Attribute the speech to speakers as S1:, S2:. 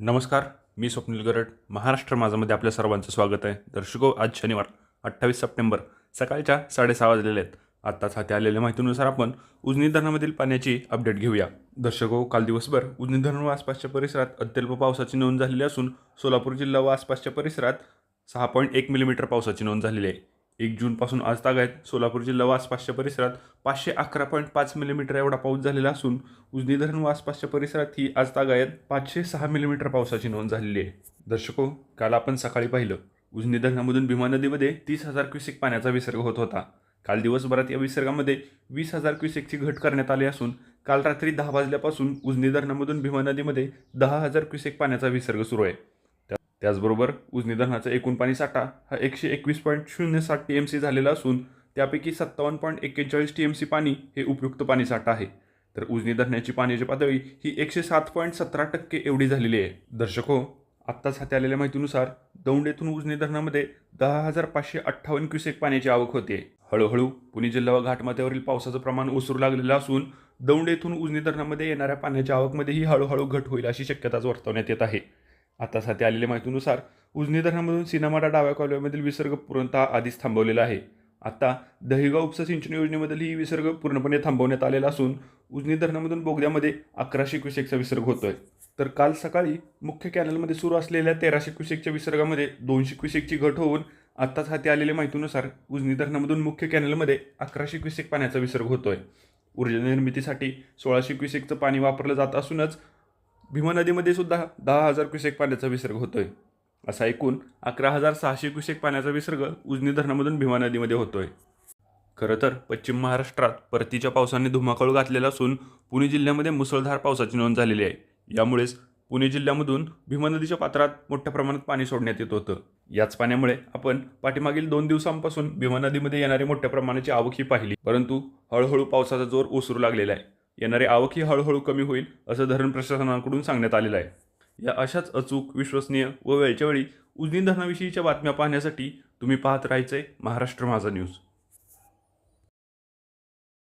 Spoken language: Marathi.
S1: नमस्कार मी स्वप्नील गरड. महाराष्ट्र माझामध्ये आपल्या सर्वांचं स्वागत आहे. दर्शको हो, आज शनिवार अठ्ठावीस सप्टेंबर सकाळच्या साडेसहा वाजलेले आहेत. आत्ताच हाती आलेल्या माहितीनुसार आपण उजनी धरणामधील पाण्याची अपडेट घेऊया. दर्शको हो, काल दिवसभर उजनी धरण व आसपासच्या परिसरात अत्यल्प पावसाची नोंद झालेली असून सोलापूर जिल्हा व आसपासच्या परिसरात सहा पॉईंट एक मिलीमीटर पावसाची नोंद झालेली आहे. एक जूनपासून आज तागायत सोलापूर जिल्हा व आसपासच्या परिसरात पाचशे अकरा पॉईंट पाच मिलीमीटर एवढा पाऊस झालेला असून उजनी धरण व आसपासच्या परिसरात ही आज तागायत पाचशे सहा मिलीमीटर पावसाची नोंद झालेली आहे. दर्शको काल आपण सकाळी पाहिलं. उजनी धरणामधून भीमा नदीमध्ये तीस हजार क्युसेक पाण्याचा विसर्ग होत होता. काल दिवसभरात या विसर्गामध्ये वीस हजार क्युसेकची घट करण्यात आली असून काल रात्री दहा वाजल्यापासून उजनी धरणामधून भीमा नदीमध्ये दहा हजार क्युसेक पाण्याचा विसर्ग सुरू आहे. त्याचबरोबर उजनीधरणाचा एकूण पाणी साठा हा एकशे एकवीस पॉईंट शून्य साठ टी एम सी झालेला असून त्यापैकी सत्तावन्न पॉईंट एक्केचाळीस टी एम सी पाणी हे उपयुक्त पाणी साठा आहे. तर उजनी धरणाची पाण्याची पातळी ही एकशे सात पॉईंट सतरा टक्के एवढी झालेली आहे. दर्शक हो आत्ताच हाती आलेल्या माहितीनुसार दौंड येथून उजनी धरणामध्ये दहा हजार पाचशे अठ्ठावन्न क्युसेक पाण्याची आवक होते. हळूहळू पुणे जिल्हा व घाटमाथ्यावरील पावसाचं प्रमाण ओसरू लागलेलं असून दौंड येथून उजनी धरणामध्ये येणाऱ्या पाण्याच्या आवकमध्येही हळूहळू घट होईल अशी शक्यताच वर्तवण्यात येत आहे. आता सध्या आलेल्या माहितीनुसार उजनी धरणामधून सिनेमाडा डाव्या कॉलव्यामधील विसर्ग पूर्णतः आधीच थांबवलेला आहे. आता दहिगाव उपसा सिंचन योजनेमधील ही विसर्ग पूर्णपणे थांबवण्यात आलेला असून उजनी धरणामधून बोगद्यामध्ये अकराशे क्युसेकचा विसर्ग होतोय. तर काल सकाळी मुख्य कॅनलमध्ये सुरू असलेल्या तेराशे क्युसेकच्या विसर्गामध्ये दोनशे क्युसेकची घट होऊन आत्ताच हाती आलेल्या माहितीनुसार उजनी धरणामधून मुख्य कॅनलमध्ये अकराशे क्युसेक पाण्याचा विसर्ग होतोय. ऊर्जा निर्मितीसाठी सोळाशे क्युसेकचं पाणी वापरलं जात असूनच भीमा नदीमध्ये सुद्धा दहा हजार क्युसेक पाण्याचा विसर्ग होतोय. असा एकूण अकरा हजार सहाशे क्युसेक पाण्याचा विसर्ग उजनी धरणामधून भीमा नदीमध्ये होतोय. खरं तर पश्चिम महाराष्ट्रात परतीच्या पावसाने धुमाकूळ घातलेला असून पुणे जिल्ह्यामध्ये मुसळधार पावसाची नोंद झालेली आहे. यामुळेच पुणे जिल्ह्यामधून भीमा नदीच्या पात्रात मोठ्या प्रमाणात पाणी सोडण्यात येत होतं. याच पाण्यामुळे आपण पाठीमागील दोन दिवसांपासून भीमा नदीमध्ये येणारी मोठ्या प्रमाणाची आवक ही पाहिली. परंतु हळूहळू पावसाचा जोर ओसरू लागलेला आहे. येणारी आवकही हळूहळू कमी होईल असं धरण प्रशासनाकडून सांगण्यात आलेलं आहे. या अशाच अचूक विश्वसनीय व वेळच्या वेळी उजनी धरणाविषयीच्या बातम्या पाहण्यासाठी तुम्ही पाहत राहायचे महाराष्ट्र माझा न्यूज.